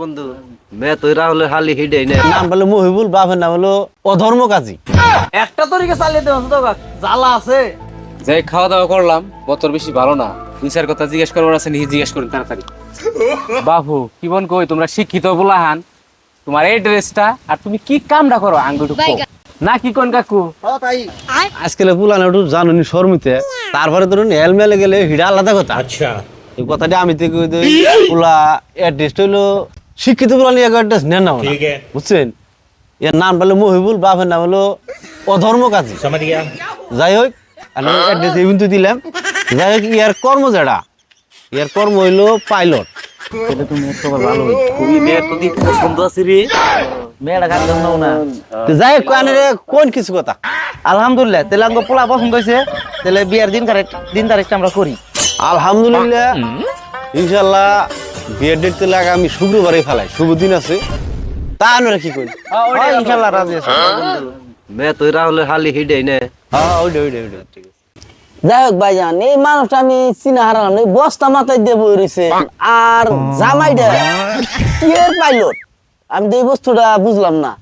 বন্ধু মে তুই রাহুল হালি হিডে নে। নাম বলে মহিবুল বাপের নাম হলো অধর্ম কাজী। একটা তরিকে চালিয়ে দেবো তো জ্বালা আছে। যে খাওয়া দাওয়া করলাম বতর বেশি ভালো না। দুই কথা জিজ্ঞেস করবার আছে নিজে জিজ্ঞেস করুন তাড়াতাড়ি। বাবু কি বন কই তোমরা শিক্ষিত বলাহান। তোমার এই ড্রেসটা আর তুমি কি কামটা করো আঙ্গুটু না কি কোন কাকু? আজকাল পুলান জানুনি শর্মিতে তারপরে ধরুন হেলমেলে গেলে হিডা আলাদা কথা। আচ্ছা। এই কথাটা আমি তো কই দই পুলা অ্যাড্রেস হইল শিক্ষিত পুলা নিয়ে অ্যাড্রেস নেন না বুঝছেন? এর নাম বলে মহিবুল বাপের নাম হলো অধর্ম কাজী। যাই হোক আমি অ্যাড্রেস এই কিন্তু দিলাম। যাই হোক ইয়ার কর্ম যেটা ইয়ার কর্ম হইল পাইলট তুই মেয়ের তো পছন্দ আছে রে। মেয়েটা গান নাও না? যাই হোক রে কোন কিছু কথা? আলহামদুলিল্লাহ তাহলে আমাকে পোলা পছন্দ হয়েছে তাহলে বিয়ার দিন তারিখ দিন তারিখটা আমরা করি। আলহামদুলিল্লাহ। ইনশাল্লাহ বিয়ের ডেট আগামী শুক্রবারে ফেলাই শুভ দিন আছে। তা আমরা কি করি হয়, ইনশাল্লাহ রাজি আছে। মে তুই রাহুল হালি হিডে নে। হ্যাঁ ওইটা ওইটা ওইটা ঠিক আছে যাই হোক ভাইজান এই মানুষটা আমি চিনা হারালাম এই বস্তা মাথায় দিয়ে বই রয়েছে আর জামাইটা কি পাইলট আমি তো এই বস্তুটা বুঝলাম না।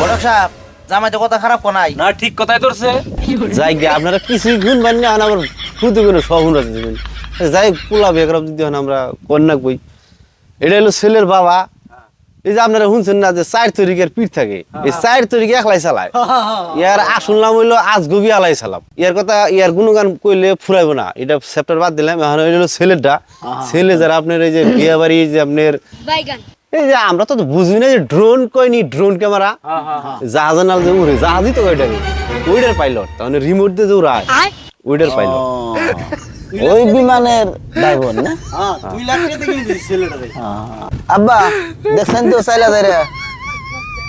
বড়ক সাহেব জামাই তো কথা খারাপ কোনাই না ঠিক কথাই ধরছে। যাই গে আপনারা কিছুই গুণ আবার শুধু কোনো দিবেন যাই পোলা বেগরব যদি হন আমরা কন্যা কই এটা হলো ছেলের বাবা। এই যে আপনারা শুনছেন না যে চার তরিকের পিঠ থাকে। এই চার তরিকে একলাই চালায়। ইয়ার আসল নাম হইল আজগবি আলাই সালাম। ইয়ার কথা ইয়ার গুণগান কইলে ফুরাইব না। এটা সেপ্টার বাদ দিলাম। এখন হইল ছেলেটা ছেলে যারা আপনার এই যে বিয়ে বাড়ি যে আপনার এই যে আমরা তো বুঝি না যে ড্রোন কইনি ড্রোন ক্যামেরা জাহাজের নাল যে উড়ে জাহাজই তো ওইটা ওইটার পাইলট তাহলে রিমোট দিয়ে যে উড়ায়। ওইটার পাইলট ওই বিমানের ড্রাইভার না? দুই লাখ টাকা কিনে দিয়েছি ছেলেটারে আব্বা দেখছেন তো চাইলা যাই রে।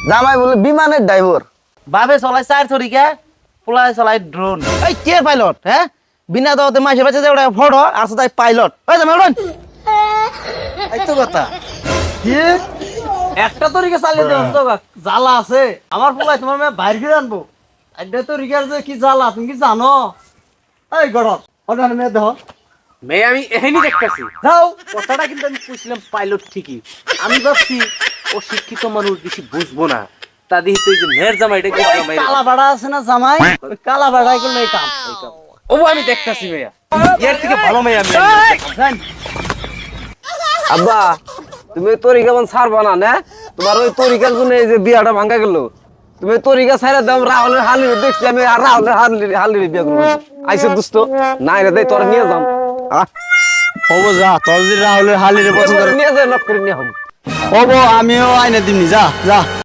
জামাই বলে বিমানের ড্রাইভার। বাবে চলাই চার তরিকে পোলা চলাই ড্রোন এই কে পাইলট হ্যাঁ বিনা দাওতে মাসে বাচ্চা যে ওটা ফটো আর তাই পাইলট ওই জামাই উড়ান এই তো কথা। কি? একটা তরিকে চালিয়ে দেবো তো জ্বালা আছে। আমার পোলাই তোমার মেয়ে বাইরে ফিরে আনব। একটা তরিকার যে কি জ্বালা তুমি কি জানো? এই ওটা মেয়ে দেহ। মেয়ে আমি এহেনি দেখতেছি। যাও। কথাটা কিন্তু আমি বুঝলাম পাইলট ঠিকই। আমি ভাবছি ও শিক্ষিত মানুষ বেশি বুঝব না। তা তুই যে মেয়ের জামাইটা দেখলাম ওই কালা ভাড়া আছে না জামাই? কালা ভাড়াই করলে এই কাম। ও আমি দেখতেছি মেয়া। এর থেকে ভালো মেয়ে আমি। আব্বা তুমি তরিকা মান ছাড়বা না না? তোমার ওই তরিকার জন্য এই যে বিয়াটা ভাঙ্গা গেল। তুমি তরিকা ছাইরা দাম রাহুলের হালি দেখছি আমি আর রাহুলের হালি হালি বিয়া করব। আইসে দুষ্ট নাই রে দেই তোর নিয়ে যাম। আহ, হব যা তোর যদি রাহুলের হালিরে পছন্দ নিয়ে যা নক করে নিয়ে হব। হব আমিও আইনে দিমনি যা যা।